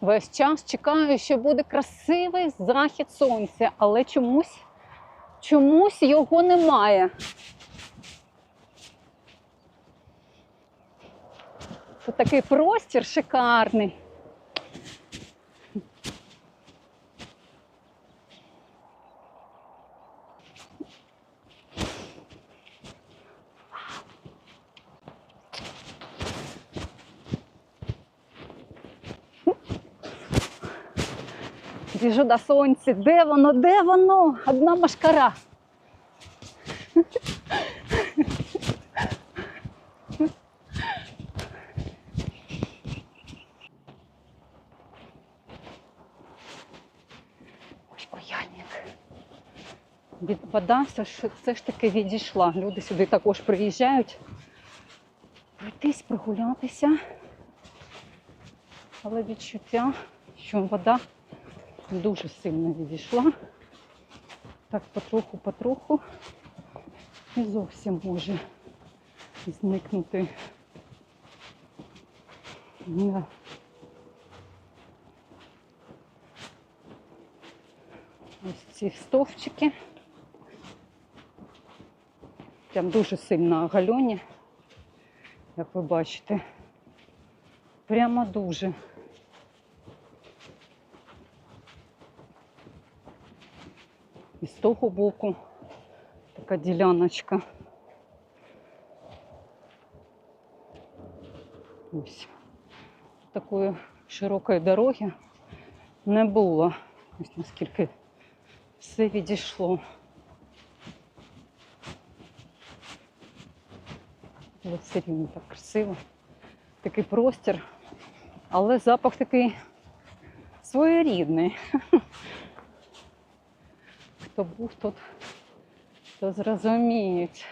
Весь час чекаю, що буде красивий захід сонця, але чомусь, чомусь його немає. Тут такий простір шикарний. Біжу до сонця. Де воно? Де воно? Одна машкара. Вода все ж таки відійшла. Люди сюди також приїжджають. Пройтись, прогулятися. Але відчуття, що вода дуже сильно відійшла. Так потроху-потроху і зовсім може зникнути. Да. Ось ці стовпчики. Прям дуже сильно оголені, як ви бачите. Прямо дуже. І з того боку така діляночка. Ось. Такої широкої дороги не було. Ось наскільки все відійшло. Але все рівно так красиво. Такий простір, але запах такий своєрідний. Хто був тут, то зрозуміють.